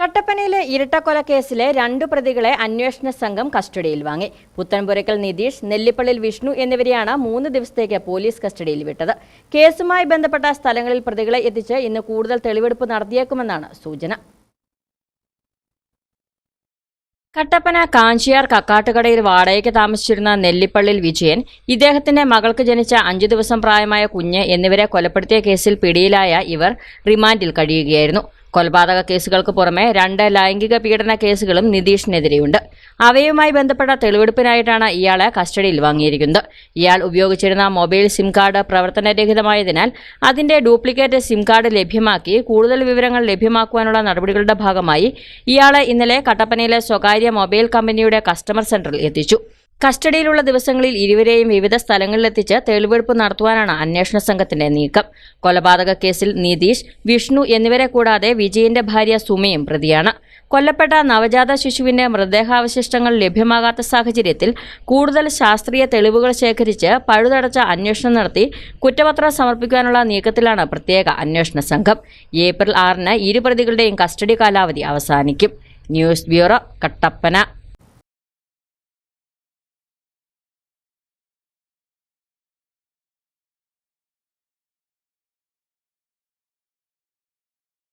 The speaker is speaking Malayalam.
കട്ടപ്പനയിലെ ഇരട്ടക്കൊലക്കേസിലെ രണ്ടു പ്രതികളെ അന്വേഷണ സംഘം കസ്റ്റഡിയിൽ വാങ്ങി. പുത്തൻപുരക്കൽ നിതീഷ് നെല്ലിപ്പള്ളിൽ വിഷ്ണു എന്നിവരെയാണ് മൂന്ന് ദിവസത്തേക്ക് പോലീസ് കസ്റ്റഡിയിൽ വിട്ടത്. കേസുമായി ബന്ധപ്പെട്ട സ്ഥലങ്ങളിൽ പ്രതികളെ എത്തിച്ച് ഇന്ന് കൂടുതൽ തെളിവെടുപ്പ് നടത്തിയേക്കുമെന്നാണ് സൂചന. കട്ടപ്പന കാഞ്ചിയാർ കക്കാട്ടുകടയിൽ വാടകയ്ക്ക് താമസിച്ചിരുന്ന നെല്ലിപ്പള്ളിൽ വിജയൻ ഇദ്ദേഹത്തിന്റെ മകൾക്ക് ജനിച്ച അഞ്ചു ദിവസം പ്രായമായ കുഞ്ഞ് എന്നിവരെ കൊലപ്പെടുത്തിയ കേസിൽ പിടിയിലായ ഇവർ റിമാൻഡിൽ കഴിയുകയായിരുന്നു. കൊലപാതക കേസുകൾക്ക് പുറമെ രണ്ട് ലൈംഗിക പീഡന കേസുകളും നിതീഷിനെതിരെയുണ്ട്. അവയുമായി ബന്ധപ്പെട്ട തെളിവെടുപ്പിനായിട്ടാണ് ഇയാളെ കസ്റ്റഡിയിൽ വാങ്ങിയിരിക്കുന്നത്. ഇയാൾ ഉപയോഗിച്ചിരുന്ന മൊബൈൽ സിം കാർഡ് പ്രവർത്തനരഹിതമായതിനാൽ അതിന്റെ ഡ്യൂപ്ലിക്കേറ്റ് സിം കാർഡ് ലഭ്യമാക്കി കൂടുതൽ വിവരങ്ങൾ ലഭ്യമാക്കുവാനുള്ള നടപടികളുടെ ഭാഗമായി ഇയാളെ ഇന്നലെ കട്ടപ്പനയിലെ സ്വകാര്യ മൊബൈൽ കമ്പനിയുടെ കസ്റ്റമർ സെന്ററിൽ എത്തിച്ചു. കസ്റ്റഡിയിലുള്ള ദിവസങ്ങളിൽ ഇരുവരെയും വിവിധ സ്ഥലങ്ങളിലെത്തിച്ച് തെളിവെടുപ്പ് നടത്തുവാനാണ് അന്വേഷണ സംഘത്തിന്റെ നീക്കം. കൊലപാതക കേസിൽ നിതീഷ് വിഷ്ണു എന്നിവരെ കൂടാതെ വിജയന്റെ ഭാര്യ സുമയും പ്രതിയാണ്. കൊല്ലപ്പെട്ട നവജാത ശിശുവിന്റെ മൃതദേഹാവശിഷ്ടങ്ങൾ ലഭ്യമാകാത്ത സാഹചര്യത്തിൽ കൂടുതൽ ശാസ്ത്രീയ തെളിവുകൾ ശേഖരിച്ച് പഴുതടച്ച അന്വേഷണം നടത്തി കുറ്റപത്രം സമർപ്പിക്കാനുള്ള നീക്കത്തിലാണ് പ്രത്യേക അന്വേഷണ സംഘം. ഏപ്രിൽ ആറിന് ഇരു പ്രതികളുടെയും കസ്റ്റഡി കാലാവധി അവസാനിക്കും. News bureau Kattappana.